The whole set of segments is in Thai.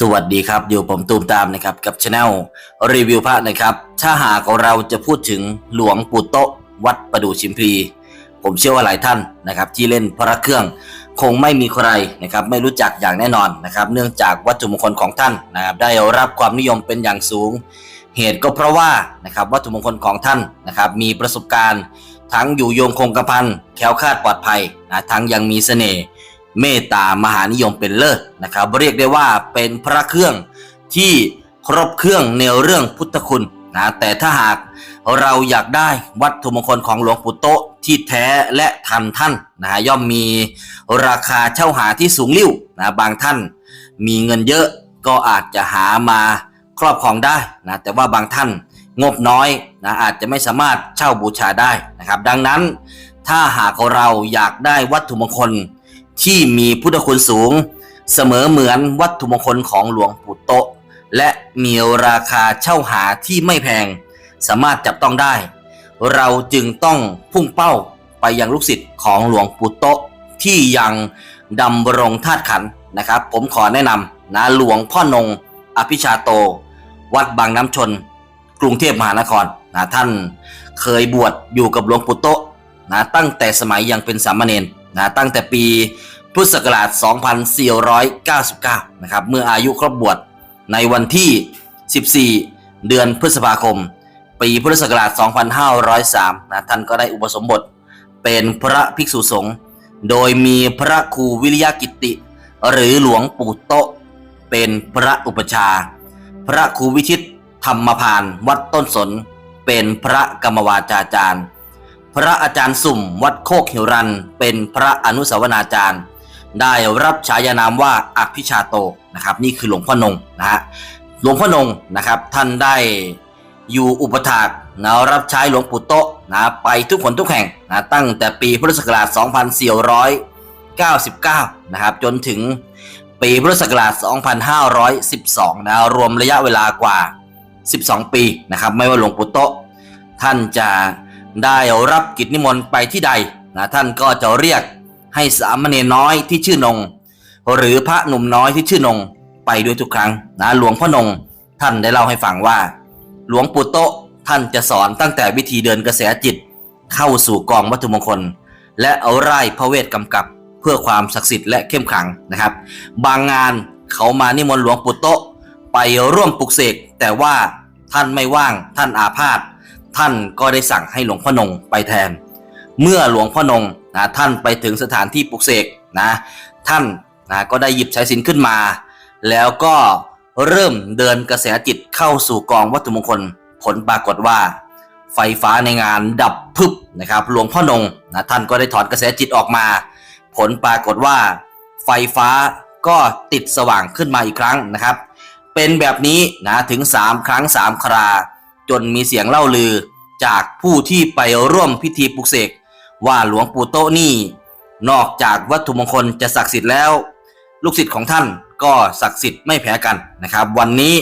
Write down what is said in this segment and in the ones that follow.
สวัสดีครับ อยู่ผมตูมตามนะครับกับช anel รีวิวพระนะครับ ถ้าหากเราจะพูดถึงหลวงปู่โตะวัดประดู่ชิมพลี ผมเชื่อว่าหลายท่านนะครับที่เล่นพระเครื่องคงไม่มีใครนะครับไม่รู้จักอย่างแน่นอนนะครับเนื่องจากวัตถุมงคลของท่านนะครับได้รับความนิยมเป็นอย่างสูง เหตุก็เพราะว่านะครับวัตถุมงคลของท่านนะครับมีประสบการณ์ ทั้งอยู่โยงคงกระพันแคล้วคลาดปลอดภัยนะทั้งยังมีเสน่ห์ เมตตามหานิยมเป็นเลิศนะครับเรียกได้ว่าเป็นพระเครื่องที่ครบเครื่องในเรื่องพุทธคุณนะแต่ถ้าหากเราอยากได้วัตถุมงคลของหลวงปู่โตที่แท้และทันท่านนะย่อมมีราคาเช่าหาที่สูงลิ่วนะบางท่านมีเงินเยอะก็อาจจะหามาครอบครองได้นะแต่ว่าบางท่านงบน้อยนะอาจจะไม่สามารถเช่าบูชาได้นะครับ ดังนั้นถ้าหากเราอยากได้วัตถุมงคล ที่มีพุทธคุณสูง เสมอเหมือนวัตถุมงคลของหลวงปู่โตะ และมีราคาเช่าหาที่ไม่แพง สามารถจับต้องได้ เราจึงต้องพุ่งเป้าไปยังลูกศิษย์ของหลวงปู่โตะ ที่ยังดำรงธาตุขันนะครับ ผมขอแนะนำนะหลวงพ่อนงอภิชาโต วัดบางน้ำชน กรุงเทพมหานครนะท่านเคยบวชอยู่กับหลวงปู่โตะนะตั้งแต่สมัยยังเป็นสามเณรนะตั้งแต่ปีพุทธศักราช 2499 นะครับ เมื่ออายุครบบวชในวันที่ 14 เดือนพฤษภาคม ปีพุทธศักราช 2503 นะท่านก็ได้อุปสมบทเป็นพระภิกษุสงฆ์โดยมีพระครูวิริยกิติ หรือหลวงปู่โตะเป็นพระอุปชา พระครูวิชิตธรรมพานวัดต้นสน เป็นพระกรรมวาจาจารย์ พระอาจารย์สุ่มวัดโคกเหิวรัน เป็นพระอนุสาวนาจารย์ ได้รับฉายานามว่าอภิชาโตนะครับ นี่คือหลวงพ่อนงนะฮะหลวงพ่อนงนะครับท่านได้อยู่อุปถากนะรับใช้หลวงปู่โตะนะไปทุกคนทุกแห่งนะตั้งแต่ปีพุทธศักราช 2499 นะครับ จนถึงปีพุทธศักราช 2512 นะรวมระยะเวลากว่า 12 ปีนะครับ ไม่ว่าหลวงปู่โตะท่านจะ ได้รับกิจนิมนต์ไปที่ใดนะท่านก็จะเรียกให้สามเณรน้อยที่ชื่อนง หรือพระหนุ่มน้อยที่ชื่อนงไปด้วยทุกครั้งนะหลวงพ่อนงท่านได้เล่าให้ฟังว่า หลวงปู่โตท่านจะสอนตั้งแต่วิธีเดินกระแสจิต เข้าสู่กองวัตถุมงคล และเอาไร่พระเวทกำกับเพื่อความศักดิ์สิทธิ์และเข้มขังนะครับ บางงานเขามานิมนต์หลวงปู่โตไปร่วมปลุกเสกแต่ว่าท่านไม่ว่างท่านอาพาธ ท่านก็ได้สั่งให้หลวงพ่อนงไปแทน เมื่อหลวงพ่อนงนะท่านไปถึงสถานที่ปลุกเสกนะท่านนะก็ได้หยิบสายสินขึ้นมา แล้วก็เริ่มเดินกระแสจิตเข้าสู่กองวัตถุมงคลผลปรากฏว่า ไฟฟ้าในงานดับพึบนะครับหลวงพ่อนงนะท่านก็ได้ถอนกระแสจิตออกมา ผลปรากฏว่า ไฟฟ้าก็ติดสว่างขึ้นมาอีกครั้งนะครับ เป็นแบบนี้นะถึง 3 ครั้ง 3 ครา จนมีเสียงเล่าลือจากผู้ที่ไปร่วมพิธีปลุกเสกว่าหลวงปู่โตนี่ นอกจากวัตถุมงคลจะศักดิ์สิทธิ์แล้ว ลูกศิษย์ของท่านก็ศักดิ์สิทธิ์ไม่แพ้กันนะครับ วันนี้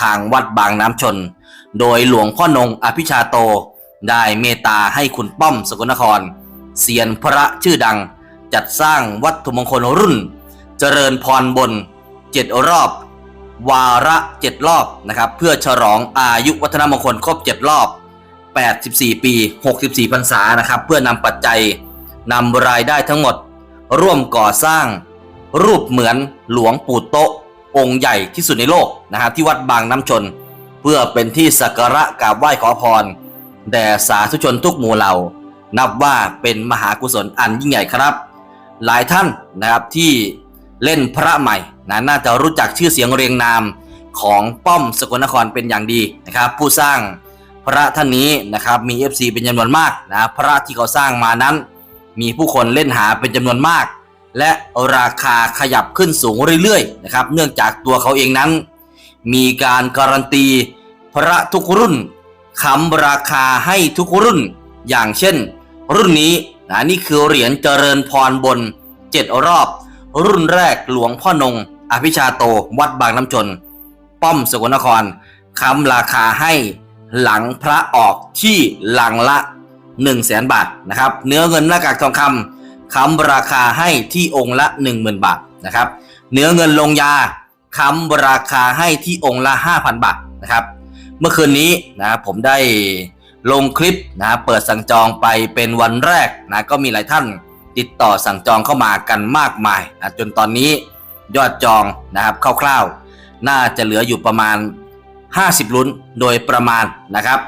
ทางวัดบางน้ำชน โดยหลวงพ่อนงอภิชาโตได้เมตตาให้คุณป้อมสกลนครเซียนพระชื่อดัง จัดสร้างวัตถุมงคลรุ่น เจริญพรบนเจ็ดรอบ วาระเจ็ดรอบนะครับ เพื่อฉลองอายุวัฒนมงคลครบเจ็ดรอบ 84 ปี 64พรรษานะครับ เพื่อนำปัจจัยนำรายได้ทั้งหมด ร่วมก่อสร้าง รูปเหมือนหลวงปู่โตะองค์ใหญ่ที่สุดในโลกนะครับที่วัดบางน้ำชน เพื่อเป็นที่สักการะกราบไหว้ขอพรแด่สาธุชนทุกหมู่เหล่า นับว่าเป็นมหากุศลอันยิ่งใหญ่ครับ หลายท่านนะครับที่เล่นพระใหม่ นะน่าจะรู้จักชื่อเสียงเรียงนามของป้อมสกลนครเป็นอย่างดีนะครับ ผู้สร้างพระท่านนี้นะครับมี FC เป็นจำนวนมากนะพระที่เขาสร้างมานั้น มีผู้คนเล่นหาเป็นจำนวนมาก และราคาขยับขึ้นสูงเรื่อยๆนะครับเนื่องจากตัวเขาเองนั้น มีการการันตีพระทุกรุ่นค้ำราคาให้ทุกรุ่น อย่างเช่น รุ่นนี้นะนี่คือเหรียญเจริญพรบนเจ็ดรอบ รุ่นแรกหลวงพ่อนง อภิชาโต วัดบางน้ำชน ป้อมสกลนครค้ำราคาให้หลังพระออกที่หลังละ 1 0 0 0 0แสนบาทนะครับ เนื้อเงินหน้ากากทองคำค้ำราคาให้ที่องค์ละ 10,000 บาทนะครับ เนื้อเงินลงยาค้ำราคาให้ที่องค์ละ 5,000 บาทนะครับ เมื่อคืนนี้นะผมได้ลงคลิปนะเปิดสั่งจองไปเป็นวันแรกนะก็มีหลายท่านติดต่อสั่งจองเข้ามากันมากมายนะจนตอนนี้ ยอดจองนะครับคร่าวๆ น่าจะเหลืออยู่ประมาณ 50 ลุ้นโดยประมาณนะครับ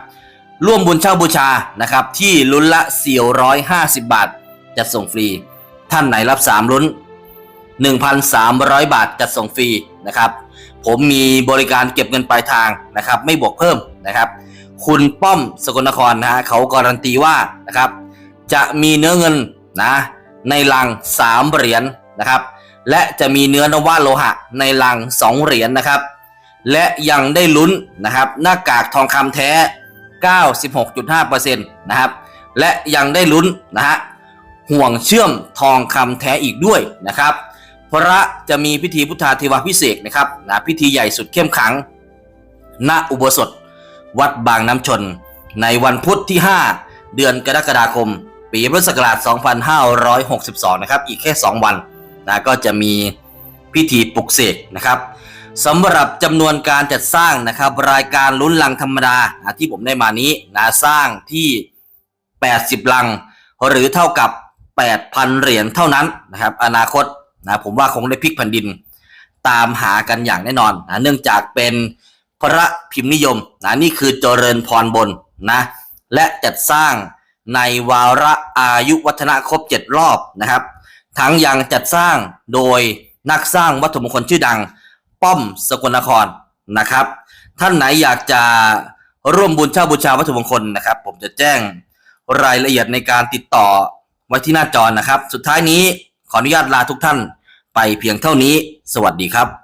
ร่วมบุญเช่าบูชานะครับ ที่ลุ้นละ 450 บาทจัดส่งฟรี ท่านไหนรับ 3 ลุ้น 1,300 บาทจัดส่งฟรีนะครับ ผมมีบริการเก็บเงินปลายทางนะครับ ไม่บวกเพิ่มนะครับ คุณป้อมสกลนครนะฮะเขาการันตีว่านะครับ จะมีเนื้อเงินนะในลัง 3 เหรียญนะครับ และจะมีเนื้อนวะโลหะในลัง 2 เหรียญนะครับ และยังได้ลุ้นนะครับหน้ากากทองคำแท้ 96.5%นะครับ และยังได้ลุ้นนะฮะห่วงเชื่อมทองคำแท้อีกด้วยนะครับ พระจะมีพิธีพุทธาเทวาพิเศษนะครับนะพิธีใหญ่สุดเข้มขัง ณอุโบสถ วัดบางน้ำชน ในวันพุธที่ 5 เดือนกรกฎาคม ปีพุทธศักราช 2562 นะครับ อีกแค่ 2 วัน นะก็จะมีพิธีปลุกเสกนะครับสำหรับจำนวนการจัดสร้างนะครับ รายการลุ้นลังธรรมดานะที่ผมได้มานี้นะสร้างที่ 80 ลัง หรือเท่ากับ 8,000 เหรียญเท่านั้นนะครับ อนาคตนะผมว่าคงได้พลิกแผ่นดิน ตามหากันอย่างแน่นอนนะเนื่องจากเป็นพระพิมพ์นิยมนะนี่คือเจริญพรบนนะและจัดสร้างในวาระอายุวัฒนะครบ 7 รอบนะครับ ทั้งยังจัดสร้างโดยนักสร้างวัตถุมงคลชื่อดัง ป้อมสกลนครนะครับ ท่านไหนอยากจะร่วมบุญเช่าบูชาวัตถุมงคลนะครับ ผมจะแจ้งรายละเอียดในการติดต่อไว้ที่หน้าจอนะครับ สุดท้ายนี้ขออนุญาตลาทุกท่านไปเพียงเท่านี้ สวัสดีครับ